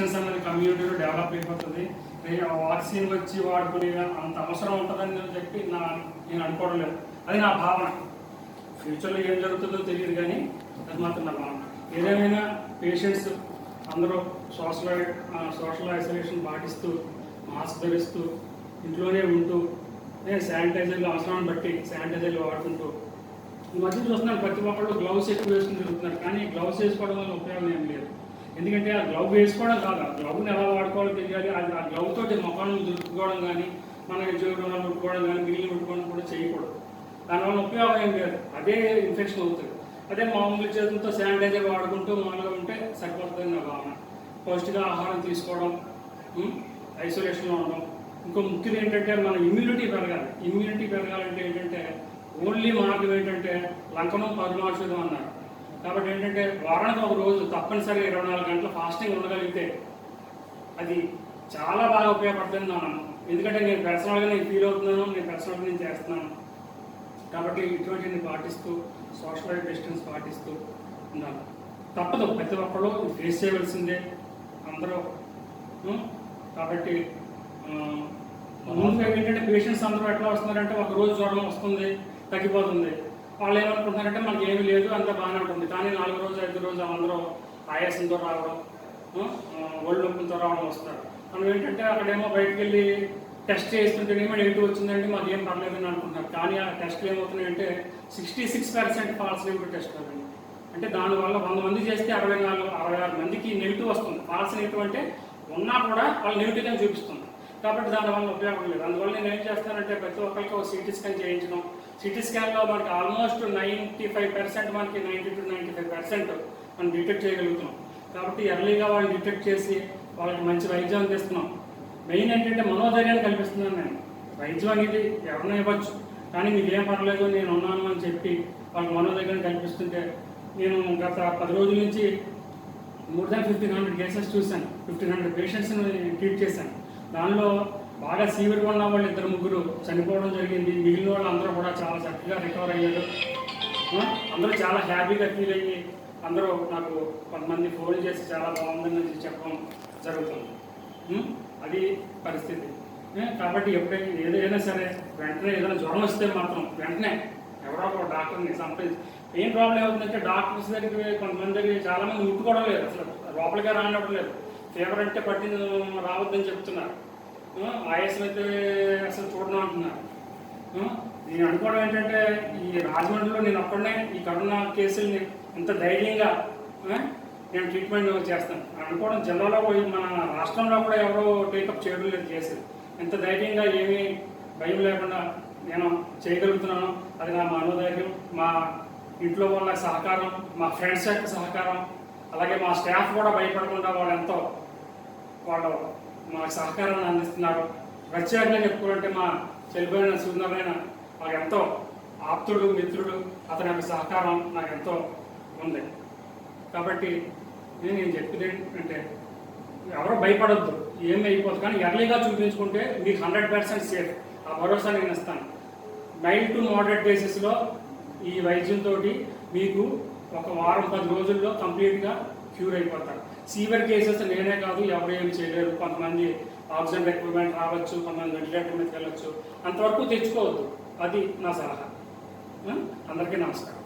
Resistance అనేది కమ్యూనిటీలో develop అయిపోతుంది. ఆ వాక్సిన్ వచ్చి వాడుకునే అంత అవసరం ఉంటుందని చెప్పి నా నేను అనుకోవడం లేదు. అది నా భావన. ఫ్యూచర్లో ఏం జరుగుతుందో తెలియదు కానీ అది మాత్రం నా భావన. ఏదేమైనా పేషెంట్స్ అందరూ సోషల్ సోషల్ ఐసోలేషన్ పాటిస్తూ మాస్క్ ధరిస్తూ ఇంట్లోనే ఉంటూ శానిటైజర్లు అవసరాన్ని బట్టి శానిటైజర్లు వాడుకుంటూ. ఈ మధ్య చూస్తున్నాను ప్రతి ఒక్కళ్ళు గ్లౌస్ ఎక్కువ వేసుకుని తిరుగుతున్నారు. కానీ గ్లౌస్ వేసుకోవడం వల్ల ఉపయోగం ఏం లేదు. ఎందుకంటే ఆ గ్లౌ వేసుకోవడం కాదు ఆ గ్లౌని ఎలా వాడుకోవాలో తెలియాలి. అది ఆ గ్లౌ తోటి ముఖాన్ని దురుపుకోవడం కానీ మన జీవితంలో ముట్టుకోవడం కానీ మిగిలిన ముట్టుకోవడం కూడా చేయకూడదు. దానివల్ల ఉపయోగం ఏం లేదు. అదే ఇన్ఫెక్షన్ అవుతుంది. అదే మామూలు చేతులతో శానిటైజర్ వాడుకుంటూ మామూలుగా ఉంటే సరిపోతుంది నా భావన. పౌష్టిక ఆహారం తీసుకోవడం ఐసోలేషన్లో ఉండడం. ఇంకో ముఖ్యం ఏంటంటే మన ఇమ్యూనిటీ పెరగాలి. ఇమ్యూనిటీ పెరగాలంటే ఏంటంటే ఓన్లీ మార్గం ఏంటంటే లంకనం పరమాషుధం అన్నారు కాబట్టి ఏంటంటే వారానికి ఒక రోజు తప్పనిసరిగా ఇరవై నాలుగు గంటలు ఫాస్టింగ్ ఉండగలిగితే అది చాలా బాగా ఉపయోగపడుతుంది నా నమ్మకం. ఎందుకంటే నేను పర్సనల్గా నేను ఫీల్ అవుతున్నాను నేను పర్సనల్గా నేను చేస్తున్నాను. కాబట్టి ఇటువంటి పాటిస్తూ సోషల్ డిస్టెన్స్ పాటిస్తూ ఉన్నాను తప్పదు ప్రతి ఒక్కరు ఫేస్ చేయవలసిందే. అందరూ కాబట్టి ముందు ఏంటంటే పేషెంట్స్ అందరూ ఎట్లా వస్తున్నారంటే ఒక రోజు జ్వరం వస్తుంది తగ్గిపోతుంది. వాళ్ళు ఏమనుకుంటున్నారంటే మనకి ఏమీ లేదు అంత బాగానే ఉంటుంది. కానీ నాలుగు రోజు ఐదు రోజు అందరూ ఆయాసంతో రావడం ఒళ్ళు నొప్పులతో రావడం వస్తారు. మనం ఏంటంటే అక్కడేమో బయటకు వెళ్ళి టెస్ట్ చేస్తుంటేనేమో నెగిటివ్ వచ్చిందంటే మాకు ఏం పర్లేదని అనుకుంటున్నారు. కానీ ఆ టెస్ట్లు ఏమవుతున్నాయంటే sixty six percent false negative test అవ్వండి అంటే దానివల్ల వంద మంది చేస్తే అరవై నాలుగు అరవై ఆరు మందికి నెగిటివ్ వస్తుంది. ఫాల్స్ నెగిటివ్ అంటే ఉన్నా కూడా వాళ్ళు నెగిటివ్గా చూపిస్తుంది. కాబట్టి దానివల్ల ఉపయోగం లేదు. అందువల్ల నేను ఏం చేస్తానంటే ప్రతి ఒక్కరికి ఒక సిటీ స్కాన్ చేయించడం. సిటీ స్కాన్లో మనకి ఆల్మోస్ట్ నైంటీ ఫైవ్ పర్సెంట్ మనకి ninety two ninety five percent మనం డిటెక్ట్ చేయగలుగుతున్నాం. కాబట్టి ఎర్లీగా వాళ్ళని డిటెక్ట్ చేసి వాళ్ళకి మంచి వైద్యం అందిస్తున్నాం. మెయిన్ ఏంటంటే మనోధైర్యాన్ని కల్పిస్తున్నాను నేను. వైద్యం అనేది ఎవరిని ఇవ్వచ్చు. కానీ మీకు ఏం పర్లేదు నేను ఉన్నాను అని చెప్పి వాళ్ళకి మనోధైర్యాన్ని కల్పిస్తుంటే నేను గత పది రోజుల నుంచి more than fifteen hundred cases చూశాను. ఫిఫ్టీన్ హండ్రెడ్ పేషెంట్స్ని ట్రీట్ చేశాను. దానిలో బాగా సీవియర్గా ఉన్న వాళ్ళు ఇద్దరు ముగ్గురు చనిపోవడం జరిగింది. మిగిలిన వాళ్ళు అందరూ కూడా చాలా చక్కగా రికవర్ అయ్యారు. అందరూ చాలా హ్యాపీగా ఫీల్ అయ్యి అందరూ నాకు కొంతమంది ఫోన్ చేసి చాలా బాగుందని చెప్పడం జరుగుతుంది. అది పరిస్థితి. కాబట్టి ఎప్పుడైనా ఏదైనా సరే వెంటనే ఏదైనా జ్వరం వస్తే మాత్రం వెంటనే ఎవరో ఒక డాక్టర్ని సంప్రదించి మెయిన్ ప్రాబ్లం ఏమవుతుందంటే డాక్టర్స్ దగ్గరికి కొంతమంది దగ్గర చాలామంది ముట్టుకోవడం లేదు. అసలు లోపలికే రానివ్వడం లేదు. ఫీవర్ అంటే పట్టింది రావద్దని చెప్తున్నారు. ఆయాసం అయితే అసలు చూడడం అంటున్నారు. నేను అనుకోవడం ఏంటంటే ఈ రాజమండ్రిలో నేను ఒక్కడనే ఈ కరోనా కేసుల్ని ఇంత ధైర్యంగా నేను ట్రీట్మెంట్ చేస్తాను. అనుకోవడం జిల్లాలో పోయి మన రాష్ట్రంలో కూడా ఎవరో టేకప్ చేయడం లేదు చేసేది ఎంత ధైర్యంగా ఏమీ భయం లేకుండా నేను చేయగలుగుతున్నాను. అది నా మనోధైర్యం మా ఇంట్లో వాళ్ళ సహకారం మా ఫ్రెండ్స్ యొక్క సహకారం అలాగే మా స్టాఫ్ కూడా భయపడకుండా వాళ్ళు ఎంతో వాళ్ళు మా సహకారాన్ని అందిస్తున్నారు. ప్రత్యేకంగా చెప్పుకోవాలంటే మా చెల్లిపోయిన సుందరమైన నాకు ఎంతో ఆప్తుడు మిత్రుడు. అతని యొక్క సహకారం నాకు ఎంతో ఉంది. కాబట్టి నేను నేను చెప్పేది ఏంటంటే ఎవరు భయపడద్దు. ఏమి అయిపోతుంది కానీ ఎర్లీగా చూపించుకుంటే మీకు హండ్రెడ్ పర్సెంట్ సేఫ్ ఆ భరోసా నేను ఇస్తాను. మైల్డ్ టు మోడరేట్ బేసిస్లో ఈ వైద్యంతో మీకు ఒక వారం పది రోజుల్లో కంప్లీట్గా క్యూర్ అయిపోతారు. సీవియర్ కేసెస్ నేనే కాదు ఎవరు ఏం చేయలేరు. కొంతమంది ఆక్సిజన్ రిక్వైర్మెంట్ రావచ్చు కొంతమంది వెంటిలేటర్ మీదకి వెళ్ళొచ్చు. అంతవరకు తెచ్చుకోవద్దు. అది నా సలహా. అందరికీ నమస్కారం.